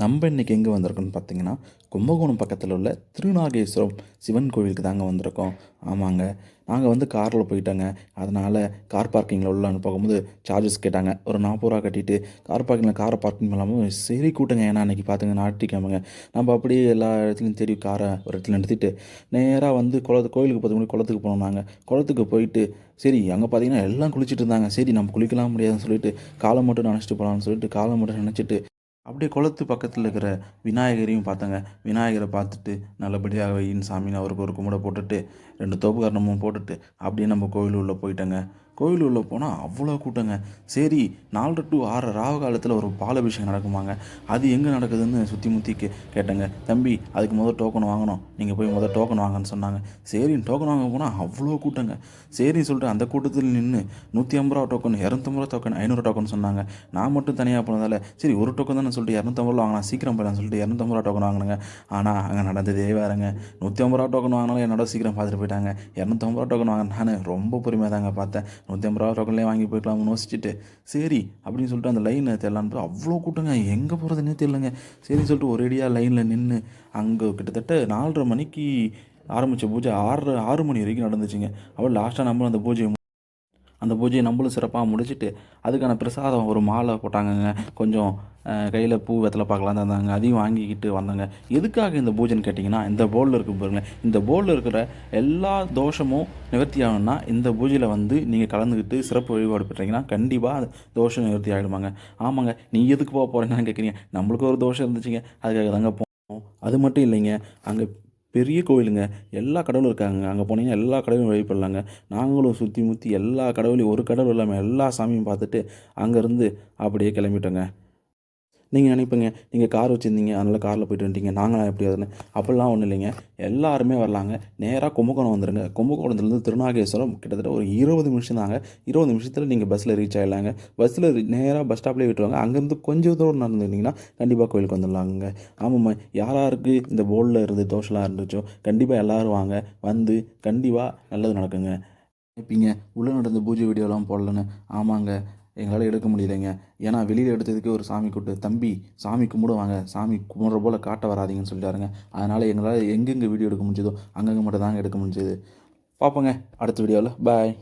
நம்ம இன்றைக்கி எங்கே வந்திருக்கோம்னு பார்த்தீங்கன்னா கும்பகோணம் பக்கத்தில் உள்ள திருநாகேஸ்வரம் சிவன் கோவிலுக்கு தாங்க வந்திருக்கோம். ஆமாங்க. நாங்கள் வந்து காரில் போயிட்டோங்க. அதனால் கார் பார்க்கிங்கில் உள்ளான்னு போகும்போது சார்ஜஸ் கேட்டாங்க. ஒரு நாற்பது ரூபா கட்டிட்டு கார் பார்க்கிங்கில் காரை பார்க்கிங் பண்ணாமல் சரி கூட்டங்க. ஏன்னா அன்றைக்கி பார்த்துங்க நாட்டிக்காமங்க நம்ம அப்படியே எல்லா இடத்துலையும் தேடி காரை ஒரு இடத்துல நிறுத்திட்டு நேராக வந்து குளத்து கோயிலுக்கு பார்த்து குளத்துக்கு போனோம் நாங்கள் குளத்துக்கு போயிட்டு சரி அங்கே பார்த்தீங்கன்னா எல்லாம் குளிச்சுட்டு இருந்தாங்க. சரி நம்ம குளிக்கலாம் முடியாதுன்னு சொல்லிட்டு காலை மட்டும் நினச்சிட்டு போகலான்னு சொல்லிட்டு காலை மட்டும் நினச்சிட்டு அப்படியே குளத்து பக்கத்தில் இருக்கிற விநாயகரையும் பார்த்தேங்க. விநாயகரை பார்த்துட்டு நல்லபடியாக வையின் சாமின்னு அவருக்கு ஒரு கும்பிட போட்டுட்டு ரெண்டு தோப்புக்காரணமும் போட்டுட்டு அப்படியே நம்ம கோயில் உள்ளே போயிட்டேங்க. கோயில் உள்ளே போனால் அவ்வளோ கூட்டங்க. சரி நாலரை டு ஆறு ராவ காலத்தில் ஒரு பாலபிஷேகம் நடக்குமாங்க. அது எங்கே நடக்குதுன்னு சுற்றி முற்றி கே கேட்டேங்க. தம்பி அதுக்கு முதல் டோக்கன் வாங்கணும். நீங்கள் போய் முதல் டோக்கன் வாங்கன்னு சொன்னாங்க. சரின்னு டோக்கன் வாங்க போனால் அவ்வளோ கூட்டங்க. சரின்னு சொல்லிட்டு அந்த கூட்டத்தில் நின்று நூற்றி ஐம்பது ரூபா டோக்கன் இரநூத்தம்பது ரூபா டோக்கன் ஐநூறு டோக்கன் சொன்னாங்க. நான் மட்டும் தனியாக போனதால சரி ஒரு டோக்கன் தானே சொல்லிட்டு இரநூத்தம்பது ரூபா வாங்கலாம் சீக்கிரம் போயிடலாம் சொல்லிட்டு இரநூத்தம்பது ரூபா டோக்கன் வாங்கினாங்க. ஆனால் அங்கே நடந்ததே வேறங்க. நூற்றி ஐம்பது ரூபா டோக்கன் வாங்கினாலும் என்னோட சீக்கிரம் பார்த்துட்டு போயிட்டாங்க. இரநூத்தம்பது ரூபா டோக்கன் வாங்க நான் ரொம்ப பொறுமையாக தாங்க பார்த்தேன். நூற்றி ஐம்பது ரூபா டோக்கன்லேயே வாங்கி போய்க்கலாம்னு யோசிச்சுட்டு சரி அப்படின்னு சொல்லிட்டு அந்த லைனை தெரியலான்னு அவ்வளோ கூட்டங்க எங்கே போகிறதுனே தெரியலங்க. சரின்னு சொல்லிட்டு ஒரேடியாக லைனில் நின்று அங்கே கிட்டத்தட்ட நாலரை மணிக்கு ஆரம்பித்த பூஜை ஆறு ஆறு மணி வரைக்கும் நடந்துச்சுங்க. அப்புறம் லாஸ்ட்டாக நம்மளும் அந்த பூஜையை அந்த பூஜையை நம்மளும் சிறப்பாக முடிச்சுட்டு அதுக்கான பிரசாதம் ஒரு மாலை போட்டாங்கங்க. கொஞ்சம் கையில் பூ வெத்தலை பார்க்கலாம் தந்தாங்க. அதையும் வாங்கிக்கிட்டு வந்தாங்க. எதுக்காக இந்த பூஜைன்னு கேட்டிங்கன்னா இந்த போர்டில் இருக்கு பாருங்களேன் இந்த போர்டில் இருக்கிற எல்லா தோஷமும் நிவர்த்தி ஆகணும்னா இந்த பூஜையில் வந்து நீங்கள் கலந்துக்கிட்டு சிறப்பு வழிபாடு பெற்றீங்கன்னா கண்டிப்பாக அது தோஷம் நிவர்த்தி ஆகிடுமாங்க ஆமாங்க. நீ எதுக்கு போக போகிறேன்னு கேட்குறீங்க நம்மளுக்கு ஒரு தோஷம் இருந்துச்சுங்க. அதுக்காக தாங்க போவோம் அது மட்டும் இல்லைங்க. அங்கே பெரிய கோவிலுங்க. எல்லா கடவுளும் இருக்காங்க. அங்கே போனீங்கன்னா எல்லா கடவுளும் வழிபடலாங்க. நாங்களும் சுற்றி முற்றி எல்லா கடவுளையும் ஒரு கடவுள் இல்லாமல் எல்லா சாமியும் பார்த்துட்டு அங்கேருந்து அப்படியே கிளம்பிட்டோங்க. நீங்கள் நினைப்பீங்க நீங்கள் கார் வச்சுருந்தீங்க அதனால் காரில் போயிட்டு வந்துட்டீங்க நாங்களாம் எப்படி வரணும் அப்படிலாம் ஒன்றும் இல்லைங்க. எல்லாருமே வரலாங்க. நேராக கும்பகோணம் வந்துடுங்க கும்பகோணத்துலேருந்து திருநாகேஸ்வரம் கிட்டத்தட்ட ஒரு இருபது நிமிஷம் தாங்க. இருபது நிமிஷத்தில் நீங்கள் பஸ்ஸில் ரீச் ஆகிடலாங்க பஸ்ஸில் நேராக பஸ் ஸ்டாப்லேயே விட்டுருவாங்க. அங்கேருந்து கொஞ்சம் தூரம் நடந்துருந்தீங்கன்னா கண்டிப்பாக கோயிலுக்கு வந்துடலாங்க. ஆமாம்மா யாராருக்கு இந்த போர்டில் இருந்து தோஷலாம் இருந்துச்சோ கண்டிப்பாக எல்லோரும் வாங்க. வந்து கண்டிப்பாக நல்லது நடக்குங்க. நினைப்பீங்க உள்ளே நடந்த பூஜை வீடியோலாம் போடலன்னு. ஆமாங்க. எங்களால் எடுக்க முடியலைங்க. ஏன்னா வெளியில் எடுத்ததுக்கு ஒரு சாமி கூட்டு. தம்பி சாமி கும்பிடுவாங்க. சாமி கும்பிட்ற போல் காட்ட வராதீங்கன்னு சொல்லிட்டாருங்க. அதனால் எங்களால் எங்கெங்கே வீடியோ எடுக்க முடிஞ்சதோ அங்கங்கே மட்டும் தாங்க எடுக்க முடிஞ்சது. பார்ப்போங்க. அடுத்த வீடியோவில் பாய்.